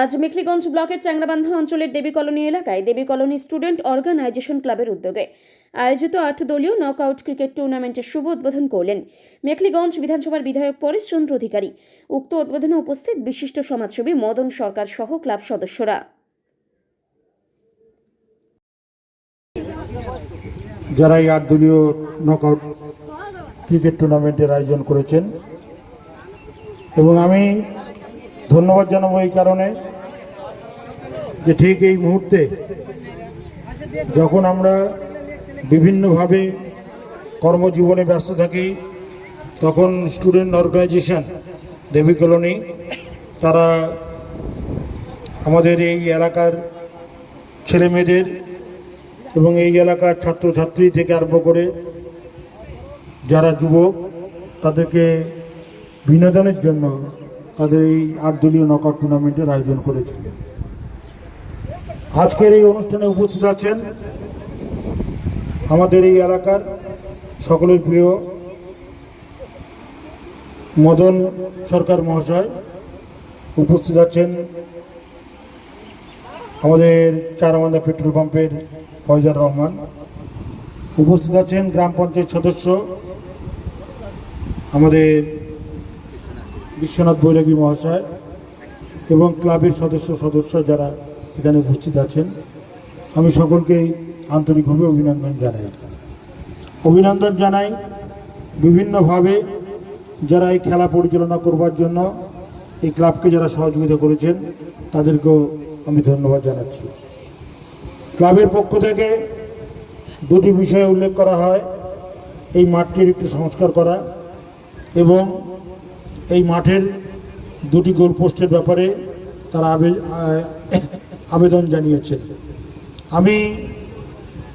আজ মেখলিগঞ্জ ব্লকের চ্যাংরাবান্ধা অঞ্চলের দেবী কলোনি এলাকায় দেবী কলোনি স্টুডেন্ট অর্গানাইজেশন ক্লাবের উদ্যোগে আয়োজিত আট দলীয় নকআউট ক্রিকেট টুর্নামেন্টের শুভ উদ্বোধন করলেন মেখলিগঞ্জ বিধানসভার বিধায়ক পরেশচন্দ্র অধিকারী। উক্ত উদ্বোধনে উপস্থিত বিশিষ্ট সমাজসেবী মদন সরকার সহ ক্লাব সদস্যরা। যারা এই আট দলীয় ক্রিকেট টুর্নামেন্টের আয়োজন করেছেন, এবং আমি ধন্যবাদ জানাব এই কারণে যে ঠিক এই মুহূর্তে যখন আমরা বিভিন্নভাবে কর্মজীবনে ব্যস্ত থাকি, তখন স্টুডেন্ট অর্গানাইজেশন দেবী কলোনি তারা আমাদের এই এলাকার ছেলে মেয়েদের এবং এই এলাকার ছাত্রছাত্রী থেকে আরম্ভ করে যারা যুবক, তাদেরকে বিনোদনের জন্য তাদের এই আট দলীয় নকআউট টুর্নামেন্টের আয়োজন করেছিল। আজকের এই অনুষ্ঠানে উপস্থিত আছেন আমাদের এই এলাকার সকলের প্রিয় মদন সরকার মহাশয়, উপস্থিত আছেন আমাদের চারামান্দা পেট্রোল পাম্পের ফয়জার রহমান, উপস্থিত আছেন গ্রাম পঞ্চায়েত সদস্য আমাদের বিশ্বনাথ বৈরাগী মহাশয় এবং ক্লাবের সদস্য সদস্য যারা এখানে উপস্থিত আছেন, আমি সকলকেই আন্তরিকভাবে অভিনন্দন জানাই। অভিনন্দন জানাই বিভিন্নভাবে যারা এই খেলা পরিচালনা করবার জন্য, এই ক্লাবকে যারা সহযোগিতা করেছেন, তাদেরকেও আমি ধন্যবাদ জানাচ্ছি। ক্লাবের পক্ষ থেকে দুটি বিষয়ে উল্লেখ করা হয়, এই মাঠটির একটু সংস্কার করা এবং এই মাঠের দুটি গোলপোস্টের ব্যাপারে তারা আবে- আবেদন জানিয়েছেন। আমি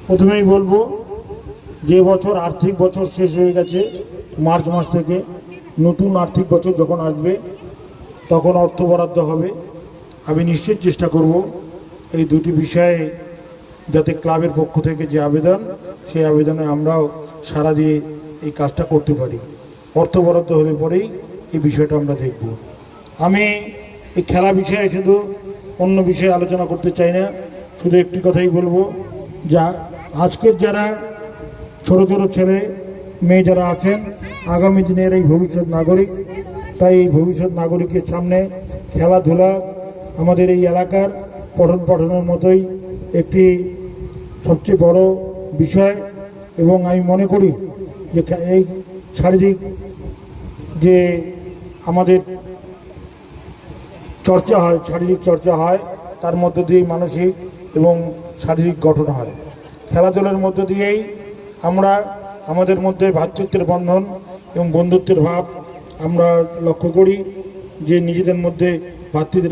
প্রথমেই বলব, যে বছর আর্থিক বছর শেষ হয়ে গেছে, মার্চ মাস থেকে নতুন আর্থিক বছর যখন আসবে, তখন অর্থ বরাদ্দ হবে। আমি নিশ্চয়ই চেষ্টা করব এই দুটি বিষয়ে যাতে ক্লাবের পক্ষ থেকে যে আবেদন, সেই আবেদনে আমরাও সারা দিয়ে এই কাজটা করতে পারি। অর্থ বরাদ্দ হলে পরেই এই বিষয়টা আমরা দেখব। আমি এই খেলা বিষয়ে শুধু অন্য বিষয়ে আলোচনা করতে চাই না, শুধু একটি কথাই বলব যা আজকের যারা ছোট ছোট ছেলে মেয়ে যারা আছেন, আগামী দিনের এই ভবিষ্যৎ নাগরিক, তাই এই ভবিষ্যৎ নাগরিকের সামনে খেলাধুলা আমাদের এই এলাকার পঠন পাঠনের মতোই একটি সবচেয়ে বড় বিষয় এবং আমি মনে করি যে এই শারীরিক যে আমাদের চর্চা হয়, শারীরিক চর্চা হয়, তার মধ্য দিয়েই মানসিক এবং শারীরিক গঠন হয়। খেলাধুলার মধ্য দিয়েই আমরা, আমাদের মধ্যে ভ্রাতৃত্বের বন্ধন এবং বন্ধুত্বের ভাব আমরা লক্ষ্য করি যে নিজেদের মধ্যে ভ্রাতৃত্বের